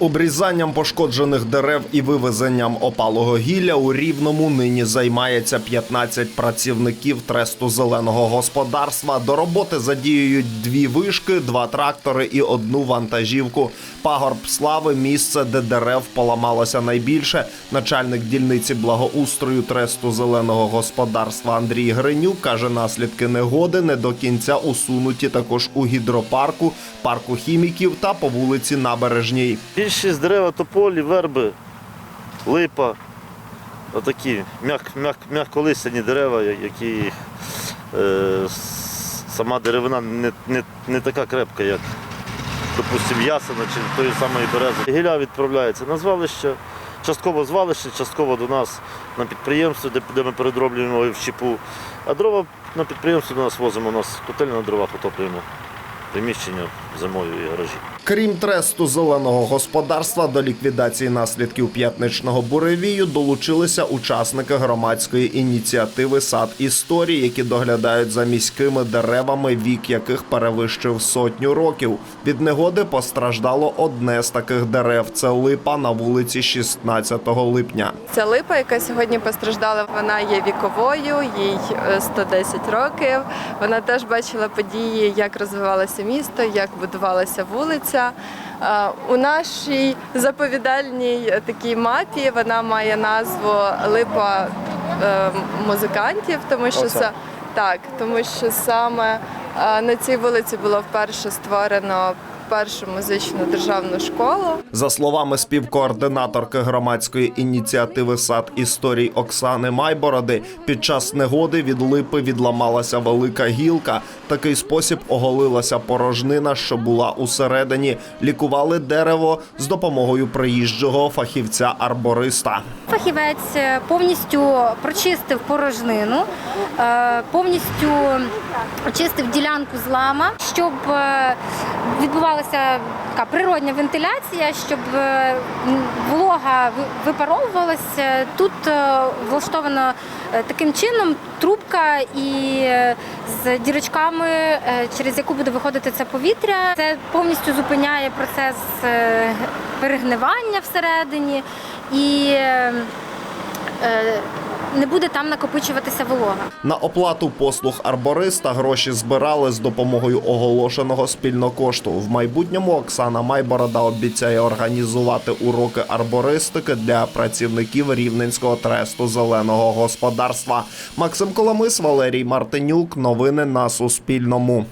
Обрізанням пошкоджених дерев і вивезенням опалого гілля у Рівному нині займається 15 працівників тресту зеленого господарства. До роботи задіюють дві вишки, два трактори і одну вантажівку. Пагорб слави місце, де дерев поламалося найбільше. Начальник дільниці благоустрою тресту зеленого господарства Андрій Гринюк каже, наслідки негоди не до кінця усунуті також у гідропарку, парку хіміків та по вулиці Набережній. Більшість дерева тополі, верби, липа, отакі м'як, м'як, м'яколистяні дерева, які е, сама деревина не, не, не така крепка, як, допустимо, ясена чи тої самої берези. Гілля відправляється на звалище, частково звалище, частково до нас на підприємство, де, де ми передроблюємо в щепу. А дрова на підприємство до нас возимо, у нас котельня на дровах отоплюємо приміщення зимою і гаражі. Крім тресту зеленого господарства, до ліквідації наслідків п'ятничного буревію долучилися учасники громадської ініціативи Сад історії, які доглядають за міськими деревами, вік яких перевищив сотню років. Від негоди постраждало одне з таких дерев. Це липа на вулиці 16 липня. Ця липа, яка сьогодні постраждала, вона є віковою, їй е, 110 років. Вона теж бачила події, як розвивалося місто, як будувалася вулиця. Е, У нашій заповідальній такій мапі вона має назву Липа е, музикантів, тому що Оце. це так, тому що саме е, на цій вулиці було вперше створено першу музичну державну школу. За словами співкоординаторки громадської ініціативи сад історій Оксани Майбороди, під час негоди від липи відламалася велика гілка. Такий спосіб оголилася порожнина, що була усередині. Лікували дерево з допомогою приїжджого фахівця арбориста. Фахівець е, повністю прочистив порожнину, е, повністю очистив ділянку злама, щоб е, відбувалася така природня вентиляція, щоб е, волога випаровувалася. Тут е, влаштовано е, таким чином трубка і з дірочками, через яку буде виходити це повітря. Це повністю зупиняє процес перегнивання всередині і не буде там накопичуватися волога. На оплату послуг арбориста гроші збирали з допомогою оголошеного спільнокошту. В майбутньому Оксана Майборода обіцяє організувати уроки арбористики для працівників Рівненського тресту зеленого господарства. Максим Коломис, Валерій Мартинюк. Новини на Суспільному.